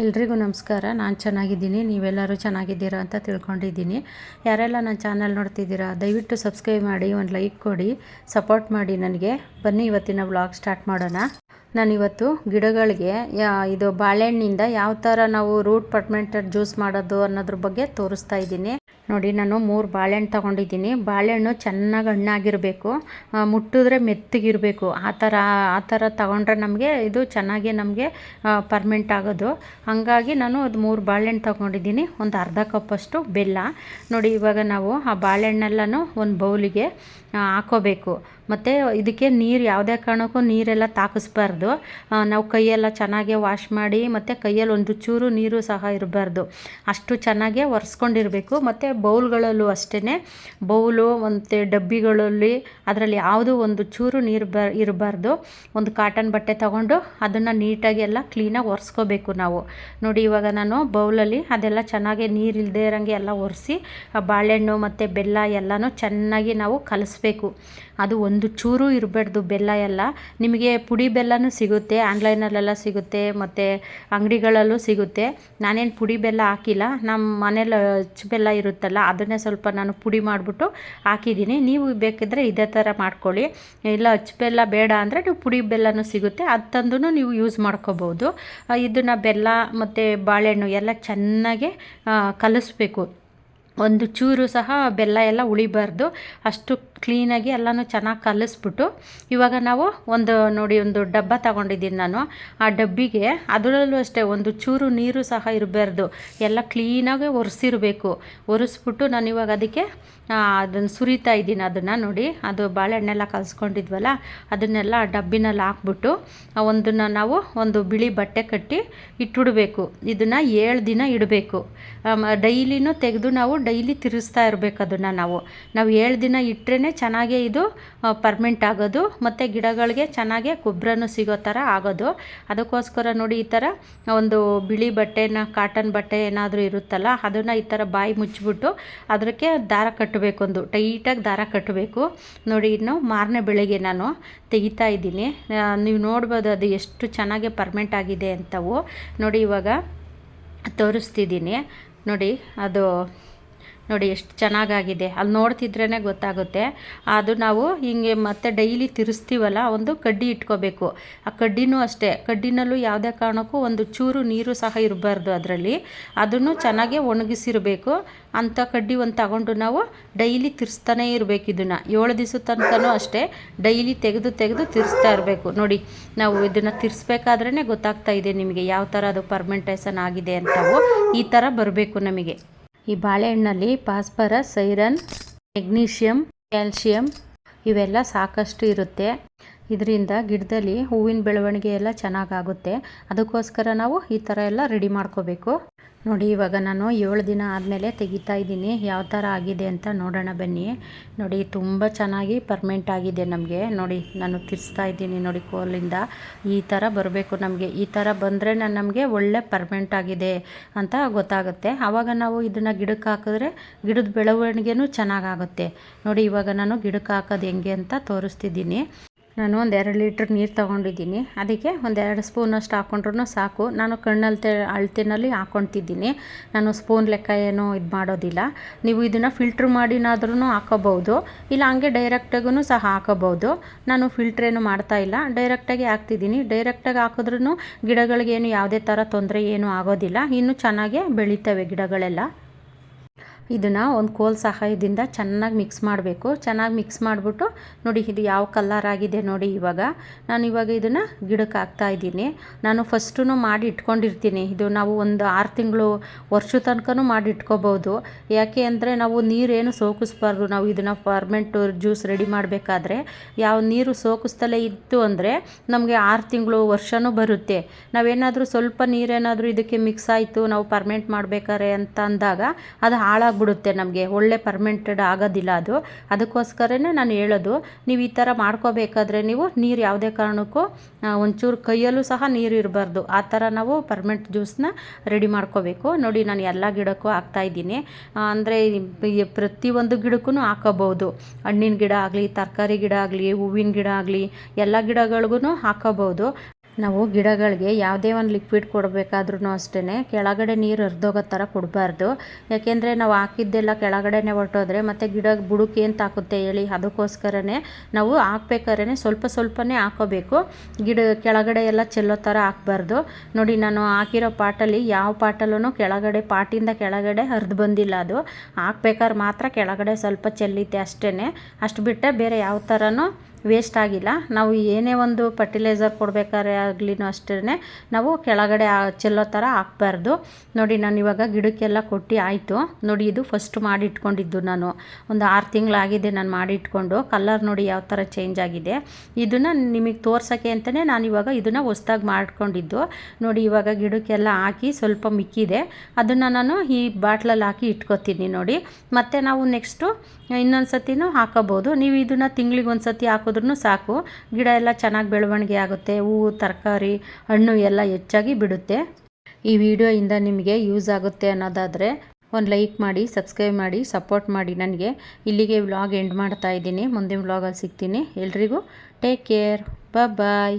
ಎಲ್ರಿಗೂ ನಮಸ್ಕಾರ. ನಾನು ಚೆನ್ನಾಗಿದ್ದೀನಿ. ನೀವೆಲ್ಲರೂ ಚೆನ್ನಾಗಿದ್ದೀರಾ ಅಂತ ತಿಳ್ಕೊಂಡಿದ್ದೀನಿ. ಯಾರೆಲ್ಲ ನನ್ನ ಚಾನಲ್ ನೋಡ್ತಿದ್ದೀರಾ, ದಯವಿಟ್ಟು ಸಬ್ಸ್ಕ್ರೈಬ್ ಮಾಡಿ, ಒಂದು ಲೈಕ್ ಕೊಡಿ, ಸಪೋರ್ಟ್ ಮಾಡಿ ನನಗೆ. ಬನ್ನಿ ಇವತ್ತಿನ ವ್ಲಾಗ್ ಸ್ಟಾರ್ಟ್ ಮಾಡೋಣ. ನಾನಿವತ್ತು ಗಿಡಗಳಿಗೆ ಇದು ಬಾಳೆಹಣ್ಣಿಂದ ಯಾವ ಥರ ನಾವು ರೂಟ್ ಪಟ್ಮೆಂಟ್ ಜ್ಯೂಸ್ ಮಾಡೋದು ಅನ್ನೋದ್ರ ಬಗ್ಗೆ ತೋರಿಸ್ತಾ ಇದ್ದೀನಿ. ನೋಡಿ, ನಾನು ಮೂರು ಬಾಳೆಹಣ್ಣು ತೊಗೊಂಡಿದ್ದೀನಿ. ಬಾಳೆಹಣ್ಣು ಚೆನ್ನಾಗಿ ಹಣ್ಣಾಗಿರಬೇಕು. ಮುಟ್ಟಿದ್ರೆ ಮೆತ್ತಗಿರಬೇಕು. ಆ ಥರ ಆ ಥರ ತಗೊಂಡ್ರೆ ನಮಗೆ ಇದು ಚೆನ್ನಾಗಿ ನಮಗೆ ಪರ್ಮೆಂಟ್ ಆಗೋದು. ಹಾಗಾಗಿ ನಾನು ಅದು ಮೂರು ಬಾಳೆಹಣ್ಣು ತೊಗೊಂಡಿದ್ದೀನಿ. ಒಂದು ಅರ್ಧ ಕಪ್ಪಷ್ಟು ಬೆಲ್ಲ. ನೋಡಿ, ಇವಾಗ ನಾವು ಆ ಬಾಳೆಹಣ್ಣೆಲ್ಲನೂ ಒಂದು ಬೌಲಿಗೆ ಹಾಕೋಬೇಕು. ಮತ್ತು ಇದಕ್ಕೆ ನೀರು ಯಾವುದೇ ಕಾರಣಕ್ಕೂ ನೀರೆಲ್ಲ ತಾಕಿಸ್ಬಾರ್ದು. ನಾವು ಕೈಯೆಲ್ಲ ಚೆನ್ನಾಗೆ ವಾಶ್ ಮಾಡಿ ಮತ್ತು ಕೈಯಲ್ಲಿ ಒಂದು ಚೂರು ನೀರು ಸಹ ಇರಬಾರ್ದು. ಅಷ್ಟು ಚೆನ್ನಾಗೆ ಒರೆಸ್ಕೊಂಡಿರಬೇಕು. ಮತ್ತು ಬೌಲ್ಗಳಲ್ಲೂ ಅಷ್ಟೇ ಬೌಲು, ಮತ್ತು ಡಬ್ಬಿಗಳಲ್ಲಿ ಅದರಲ್ಲಿ ಯಾವುದೂ ಒಂದು ಚೂರು ನೀರು ಬ, ಇರಬಾರ್ದು. ಒಂದು ಕಾಟನ್ ಬಟ್ಟೆ ತಗೊಂಡು ಅದನ್ನು ನೀಟಾಗಿ ಎಲ್ಲ ಕ್ಲೀನಾಗಿ ಒರೆಸ್ಕೋಬೇಕು ನಾವು. ನೋಡಿ, ಇವಾಗ ನಾನು ಬೌಲಲ್ಲಿ ಅದೆಲ್ಲ ಚೆನ್ನಾಗಿ ನೀರು ಇಲ್ಲದೇ ಇರೋಂಗೆ ಎಲ್ಲ ಒರೆಸಿ ಬಾಳೆಹಣ್ಣು ಮತ್ತು ಬೆಲ್ಲ ಎಲ್ಲನೂ ಚೆನ್ನಾಗಿ ನಾವು ಕಲಿಸ್ಬೇಕು. ಅದು ಒಂದು ಚೂರು ಇರಬಾರ್ದು ಬೆಲ್ಲ ಎಲ್ಲ. ನಿಮಗೆ ಪುಡಿ ಬೆಲ್ಲನೂ ಸಿಗುತ್ತೆ, ಆನ್ಲೈನಲ್ಲೆಲ್ಲ ಸಿಗುತ್ತೆ, ಮತ್ತು ಅಂಗಡಿಗಳಲ್ಲೂ ಸಿಗುತ್ತೆ. ನಾನೇನು ಪುಡಿ ಬೆಲ್ಲ ಹಾಕಿಲ್ಲ ನಮ್ಮ ಮನೇಲಿ ಅಚ್ಚು ಬೆಲ್ಲ ಇರುತ್ತಲ್ಲ, ಅದನ್ನೇ ಸ್ವಲ್ಪ ನಾನು ಪುಡಿ ಮಾಡಿಬಿಟ್ಟು ಹಾಕಿದ್ದೀನಿ. ನೀವು ಬೇಕಿದ್ದರೆ ಇದೇ ಥರ ಮಾಡ್ಕೊಳ್ಳಿ. ಇಲ್ಲ, ಅಚ್ಚು ಬೆಲ್ಲ ಬೇಡ ಅಂದರೆ ನೀವು ಪುಡಿ ಬೆಲ್ಲನೂ ಸಿಗುತ್ತೆ, ಅದು ತಂದು ನೀವು ಯೂಸ್ ಮಾಡ್ಕೋಬೋದು. ಇದನ್ನು ಬೆಲ್ಲ ಮತ್ತು ಬಾಳೆಹಣ್ಣು ಎಲ್ಲ ಚೆನ್ನಾಗಿ ಕಲಿಸ್ಬೇಕು. ಒಂದು ಚೂರು ಸಹ ಬೆಲ್ಲ ಎಲ್ಲ ಉಳಿಬಾರ್ದು. ಅಷ್ಟು ಕ್ಲೀನಾಗಿ ಎಲ್ಲನೂ ಚೆನ್ನಾಗಿ ಕಲಿಸ್ಬಿಟ್ಟು ಇವಾಗ ನಾವು ಒಂದು ನೋಡಿ ಒಂದು ಡಬ್ಬ ತಗೊಂಡಿದ್ದೀನಿ ನಾನು. ಆ ಡಬ್ಬಿಗೆ ಅದರಲ್ಲೂ ಅಷ್ಟೇ ಒಂದು ಚೂರು ನೀರು ಸಹ ಇರಬಾರ್ದು. ಎಲ್ಲ ಕ್ಲೀನಾಗಿ ಒರೆಸಿರಬೇಕು. ಒರೆಸ್ಬಿಟ್ಟು ನಾನು ಇವಾಗ ಅದಕ್ಕೆ ಅದನ್ನು ಸುರಿತಾ ಇದ್ದೀನಿ ಅದನ್ನು ನೋಡಿ. ಅದು ಬಾಳೆಹಣ್ಣೆಲ್ಲ ಕಲಿಸ್ಕೊಂಡಿದ್ವಲ್ಲ, ಅದನ್ನೆಲ್ಲ ಡಬ್ಬಿನಲ್ಲಿ ಹಾಕ್ಬಿಟ್ಟು ಒಂದನ್ನು ನಾವು ಒಂದು ಬಿಳಿ ಬಟ್ಟೆ ಕಟ್ಟಿ ಇಟ್ಟಿಡಬೇಕು ಇದನ್ನು ಏಳು ದಿನ ಇಡಬೇಕು. ಡೈಲಿನೂ ತೆಗೆದು ನಾವು ಡೈಲಿ ತಿರುಗಿಸ್ತಾ ಇರಬೇಕು ಅದನ್ನು ನಾವು. ನಾವು ಏಳು ದಿನ ಇಟ್ಟರೆ ಚೆನ್ನಾಗೇ ಇದು ಪರ್ಮೆಂಟ್ ಆಗೋದು, ಮತ್ತು ಗಿಡಗಳಿಗೆ ಚೆನ್ನಾಗೆ ಗೊಬ್ಬರನೂ ಸಿಗೋ ಥರ ಆಗೋದು. ಅದಕ್ಕೋಸ್ಕರ ನೋಡಿ ಈ ಥರ ಒಂದು ಬಿಳಿ ಬಟ್ಟೆನ ಕಾಟನ್ ಬಟ್ಟೆ ಏನಾದರೂ ಇರುತ್ತಲ್ಲ, ಅದನ್ನು ಈ ಥರ ಬಾಯಿ ಮುಚ್ಚಿಬಿಟ್ಟು ಅದಕ್ಕೆ ದಾರ ಕಟ್ಟಬೇಕೊಂದು ಟೈಟಾಗಿ ದಾರ ಕಟ್ಟಬೇಕು. ನೋಡಿ, ಇನ್ನು ಮಾರನೇ ಬೆಳಗ್ಗೆ ನಾನು ತೆಗಿತಾ ಇದ್ದೀನಿ. ನೀವು ನೋಡ್ಬೋದು ಅದು ಎಷ್ಟು ಚೆನ್ನಾಗಿ ಪರ್ಮೆಂಟ್ ಆಗಿದೆ ಅಂತವು. ನೋಡಿ, ಇವಾಗ ತೋರಿಸ್ತಿದ್ದೀನಿ. ನೋಡಿ, ಅದು ನೋಡಿ ಎಷ್ಟು ಚೆನ್ನಾಗಾಗಿದೆ. ಅಲ್ಲಿ ನೋಡ್ತಿದ್ರೇ ಗೊತ್ತಾಗುತ್ತೆ. ಅದು ನಾವು ಹಿಂಗೆ ಮತ್ತೆ ಡೈಲಿ ತಿರುಸ್ತೀವಲ್ಲ, ಒಂದು ಕಡ್ಡಿ ಇಟ್ಕೋಬೇಕು. ಆ ಕಡ್ಡಿನೂ ಅಷ್ಟೇ. ಕಡ್ಡಿನಲ್ಲೂ ಯಾವುದೇ ಕಾರಣಕ್ಕೂ ಒಂದು ಚೂರು ನೀರು ಸಹ ಇರಬಾರ್ದು ಅದರಲ್ಲಿ. ಅದನ್ನು ಚೆನ್ನಾಗಿ ಒಣಗಿಸಿರಬೇಕು. ಅಂಥ ಕಡ್ಡಿ ಒಂದು ತಗೊಂಡು ನಾವು ಡೈಲಿ ತಿರ್ಸ್ತಾನೇ ಇರಬೇಕು ಇದನ್ನು. ಏಳು ದಿವಸ ತನಕನೂ ಅಷ್ಟೇ ಡೈಲಿ ತೆಗೆದು ತೆಗೆದು ತಿರ್ಸ್ತಾ ಇರಬೇಕು. ನೋಡಿ, ನಾವು ಇದನ್ನು ತಿರ್ಸ್ಬೇಕಾದ್ರೇ ಗೊತ್ತಾಗ್ತಾ ಇದೆ ನಿಮಗೆ ಯಾವ ಥರ ಅದು ಪರ್ಮೆಂಟೇಷನ್ ಆಗಿದೆ ಅಂತವು. ಈ ಥರ ಬರಬೇಕು ನಮಗೆ. ಈ ಬಾಳೆಹಣ್ಣಲ್ಲಿ ಫಾಸ್ಫರಸ್ ಐರನ್ ಮೆಗ್ನೀಷಿಯಂ, ಕ್ಯಾಲ್ಶಿಯಂ ಇವೆಲ್ಲ ಸಾಕಷ್ಟು ಇರುತ್ತೆ. ಇದರಿಂದ ಗಿಡದಲ್ಲಿ ಹೂವಿನ ಬೆಳವಣಿಗೆ ಎಲ್ಲ ಚೆನ್ನಾಗಾಗುತ್ತೆ. ಅದಕ್ಕೋಸ್ಕರ ನಾವು ಈ ಥರ ಎಲ್ಲ ರೆಡಿ ಮಾಡ್ಕೋಬೇಕು. ನೋಡಿ, ಇವಾಗ ನಾನು ಏಳು ದಿನ ಆದಮೇಲೆ ತೆಗಿತಾ ಇದ್ದೀನಿ. ಯಾವ ಥರ ಆಗಿದೆ ಅಂತ ನೋಡೋಣ ಬನ್ನಿ. ನೋಡಿ, ತುಂಬ ಚೆನ್ನಾಗಿ ಪರ್ಮೆಂಟ್ ಆಗಿದೆ ನಮಗೆ. ನೋಡಿ, ನಾನು ತಿರ್ಸ್ತಾ ಇದ್ದೀನಿ ನೋಡಿ ಕೋಲಿಂದ. ಈ ಥರ ಬರಬೇಕು ನಮಗೆ. ಈ ಥರ ಬಂದರೆ ನಮಗೆ ಒಳ್ಳೆ ಪರ್ಮೆಂಟ್ ಆಗಿದೆ ಅಂತ ಗೊತ್ತಾಗುತ್ತೆ. ಆವಾಗ ನಾವು ಇದನ್ನು ಗಿಡಕ್ಕೆ ಹಾಕಿದ್ರೆ ಗಿಡದ ಬೆಳವಣಿಗೆನೂ ಚೆನ್ನಾಗಾಗುತ್ತೆ. ನೋಡಿ, ಇವಾಗ ನಾನು ಗಿಡಕ್ಕೆ ಹಾಕೋದು ಹೆಂಗೆ ಅಂತ ತೋರಿಸ್ತಿದ್ದೀನಿ. ನಾನು ಒಂದು ಎರಡು ಲೀಟ್ರ್ ನೀರು ತೊಗೊಂಡಿದ್ದೀನಿ. ಅದಕ್ಕೆ ಒಂದು ಎರಡು ಸ್ಪೂನಷ್ಟು ಹಾಕ್ಕೊಂಡ್ರೂ ಸಾಕು. ನಾನು ಕಣ್ಣಲ್ತೆ ಅಳ್ತಿನಲ್ಲಿ ಹಾಕ್ಕೊತಿದ್ದೀನಿ ನಾನು ಸ್ಪೂನ್ ಲೆಕ್ಕ ಏನೂ ಇದು ಮಾಡೋದಿಲ್ಲ. ನೀವು ಇದನ್ನು ಫಿಲ್ಟ್ರ್ ಮಾಡಿನಾದ್ರೂ ಹಾಕೋಬೋದು ಇಲ್ಲ ಹಂಗೆ ಡೈರೆಕ್ಟಾಗೂ ಸಹ ಹಾಕೋಬೋದು ನಾನು ಫಿಲ್ಟ್ರೇನು ಮಾಡ್ತಾಯಿಲ್ಲ ಡೈರೆಕ್ಟಾಗಿ ಹಾಕ್ತಿದ್ದೀನಿ. ಡೈರೆಕ್ಟಾಗಿ ಹಾಕಿದ್ರೂ ಗಿಡಗಳಿಗೇನು ಯಾವುದೇ ಥರ ತೊಂದರೆ ಏನೂ ಆಗೋದಿಲ್ಲ. ಇನ್ನೂ ಚೆನ್ನಾಗೇ ಬೆಳೀತವೆ ಗಿಡಗಳೆಲ್ಲ. ಇದನ್ನು ಒಂದು ಕೋಲ್ ಸಹಾಯದಿಂದ ಚೆನ್ನಾಗಿ ಮಿಕ್ಸ್ ಮಾಡಬೇಕು. ಚೆನ್ನಾಗಿ ಮಿಕ್ಸ್ ಮಾಡಿಬಿಟ್ಟು ನೋಡಿ ಇದು ಯಾವ ಕಲರ್ ಆಗಿದೆ ನೋಡಿ ಇವಾಗ. ನಾನು ಇವಾಗ ಇದನ್ನು ಗಿಡಕ್ಕೆ ಹಾಕ್ತಾ ಇದ್ದೀನಿ. ನಾನು ಫಸ್ಟು ಮಾಡಿ ಇಟ್ಕೊಂಡಿರ್ತೀನಿ. ಇದು ನಾವು ಒಂದು ಆರು ತಿಂಗಳು ವರ್ಷ ತನಕನೂ ಮಾಡಿ ಇಟ್ಕೋಬೋದು. ಯಾಕೆ ಅಂದರೆ ನಾವು ನೀರೇನು ಸೋಕಿಸ್ಬಾರ್ದು. ನಾವು ಇದನ್ನು ಫಾರ್ಮೆಂಟು ಜ್ಯೂಸ್ ರೆಡಿ ಮಾಡಬೇಕಾದ್ರೆ ಯಾವ ನೀರು ಸೋಕಿಸ್ತಲೇ ಇತ್ತು ಅಂದರೆ ನಮಗೆ ಆರು ತಿಂಗಳು ವರ್ಷವೂ ಬರುತ್ತೆ. ನಾವೇನಾದರೂ ಸ್ವಲ್ಪ ನೀರೇನಾದರೂ ಇದಕ್ಕೆ ಮಿಕ್ಸ್ ಆಯಿತು, ನಾವು ಪರ್ಮೆಂಟ್ ಮಾಡಬೇಕಾರೆ ಅಂತ ಅಂದಾಗ ಅದು ಹಾಳಾಗ್ಬಿಡುತ್ತೆ ಬಿಡುತ್ತೆ ನಮಗೆ. ಒಳ್ಳೆ ಪರ್ಮೆಂಟೆಡ್ ಆಗೋದಿಲ್ಲ ಅದು. ಅದಕ್ಕೋಸ್ಕರನೇ ನಾನು ಹೇಳೋದು, ನೀವು ಈ ಥರ ಮಾಡ್ಕೋಬೇಕಾದ್ರೆ ನೀವು ನೀರು ಯಾವುದೇ ಕಾರಣಕ್ಕೂ ಒಂಚೂರು ಕೈಯಲ್ಲೂ ಸಹ ನೀರು ಇರಬಾರ್ದು. ಆ ಥರ ನಾವು ಪರ್ಮೆಂಟ್ ಜ್ಯೂಸನ್ನ ರೆಡಿ ಮಾಡ್ಕೋಬೇಕು. ನೋಡಿ, ನಾನು ಎಲ್ಲ ಗಿಡಕ್ಕೂ ಹಾಕ್ತಾಯಿದ್ದೀನಿ ಅಂದರೆ ಪ್ರತಿಯೊಂದು ಗಿಡಕ್ಕೂ ಹಾಕೋಬೋದು ಹಣ್ಣಿನ ಗಿಡ ಆಗಲಿ, ತರಕಾರಿ ಗಿಡ ಆಗಲಿ, ಹೂವಿನ ಗಿಡ ಆಗಲಿ, ಎಲ್ಲ ಗಿಡಗಳಿಗೂ ಹಾಕೋಬೋದು ನಾವು ಗಿಡಗಳಿಗೆ ಯಾವುದೇ ಒಂದು ಲಿಕ್ವಿಡ್ ಕೊಡಬೇಕಾದ್ರೂ ಅಷ್ಟೇ ಕೆಳಗಡೆ ನೀರು ಹರಿದೋಗೋ ಥರ ಕೊಡಬಾರ್ದು. ಯಾಕೆಂದರೆ ನಾವು ಹಾಕಿದ್ದೆಲ್ಲ ಕೆಳಗಡೆನೇ ಹೊರಟೋದ್ರೆ ಮತ್ತು ಗಿಡ ಬುಡಕ್ಕೆ ಏನು ತಾಕುತ್ತೆ ಹೇಳಿ ಅದಕ್ಕೋಸ್ಕರನೇ ನಾವು ಹಾಕ್ಬೇಕಾದ್ರೆ ಸ್ವಲ್ಪ ಸ್ವಲ್ಪನೇ ಹಾಕೋಬೇಕು. ಗಿಡ ಕೆಳಗಡೆ ಎಲ್ಲ ಚೆಲ್ಲೋ ಥರ ಹಾಕ್ಬಾರ್ದು. ನೋಡಿ ನಾನು ಹಾಕಿರೋ ಪಾಟಲ್ಲಿ ಯಾವ ಪಾಟಲ್ಲೂ ಕೆಳಗಡೆ ಪಾಟಿಂದ ಕೆಳಗಡೆ ಹರಿದು ಬಂದಿಲ್ಲ ಅದು. ಹಾಕ್ಬೇಕಾದ್ರೆ ಮಾತ್ರ ಕೆಳಗಡೆ ಸ್ವಲ್ಪ ಚೆಲ್ಲಿತೆ ಅಷ್ಟೇ ಅಷ್ಟು ಬಿಟ್ಟರೆ ಬೇರೆ ಯಾವ ಥರನೂ ವೇಸ್ಟ್ ಆಗಿಲ್ಲ. ನಾವು ಏನೇ ಒಂದು ಫರ್ಟಿಲೈಸರ್ ಕೊಡಬೇಕಾದ್ರೆ ಆಗಲಿ ಅಷ್ಟೇ ನಾವು ಕೆಳಗಡೆ ಚೆಲ್ಲೋ ಥರ ಹಾಕ್ಬಾರ್ದು. ನೋಡಿ, ನಾನು ಇವಾಗ ಗಿಡಕ್ಕೆಲ್ಲ ಕೊಟ್ಟು ಆಯಿತು. ನೋಡಿ, ಇದು ಫಸ್ಟ್ ಮಾಡಿಟ್ಕೊಂಡಿದ್ದು ನಾನು. ಒಂದು ಆರು ತಿಂಗಳಾಗಿದೆ ನಾನು ಮಾಡಿಟ್ಕೊಂಡು. ಕಲರ್ ನೋಡಿ ಯಾವ ಥರ ಚೇಂಜ್ ಆಗಿದೆ. ಇದನ್ನು ನಿಮಗೆ ತೋರ್ಸೋಕ್ಕೆ ಅಂತಲೇ ನಾನು ಇವಾಗ ಇದನ್ನು ಹೊಸ್ದಾಗಿ ಮಾಡ್ಕೊಂಡಿದ್ದು. ನೋಡಿ, ಇವಾಗ ಗಿಡಕ್ಕೆಲ್ಲ ಹಾಕಿ ಸ್ವಲ್ಪ ಮಿಕ್ಕಿದೆ. ಅದನ್ನು ನಾನು ಈ ಬಾಟ್ಲಲ್ಲಿ ಹಾಕಿ ಇಟ್ಕೊತೀನಿ ನೋಡಿ. ಮತ್ತು ನಾವು ನೆಕ್ಸ್ಟು ಇನ್ನೊಂದು ಸತಿನೂ ಹಾಕೋಬೋದು. ನೀವು ಇದನ್ನು ತಿಂಗ್ಳಿಗೆ ಒಂದು ಸತಿ ಹಾಕಿದ್ರೂ ಸಾಕು. ಗಿಡ ಎಲ್ಲ ಚೆನ್ನಾಗಿ ಬೆಳವಣಿಗೆ ಆಗುತ್ತೆ. ಹೂವು, ತರಕಾರಿ, ಹಣ್ಣು ಎಲ್ಲ ಹೆಚ್ಚಾಗಿ ಬಿಡುತ್ತೆ. ಈ ವಿಡಿಯೋಯಿಂದ ನಿಮಗೆ ಯೂಸ್ ಆಗುತ್ತೆ ಅನ್ನೋದಾದರೆ ಒಂದು ಲೈಕ್ ಮಾಡಿ ಸಬ್ಸ್ಕ್ರೈಬ್ ಮಾಡಿ ಸಪೋರ್ಟ್ ಮಾಡಿ ನನಗೆ. ಇಲ್ಲಿಗೆ ವ್ಲಾಗ್ ಎಂಡ್ ಮಾಡ್ತಾ ಇದ್ದೀನಿ. ಮುಂದಿನ ವ್ಲಾಗಲ್ಲಿ ಸಿಗ್ತೀನಿ. ಎಲ್ರಿಗೂ ಟೇಕ್ ಕೇರ್ ಬಾಯ್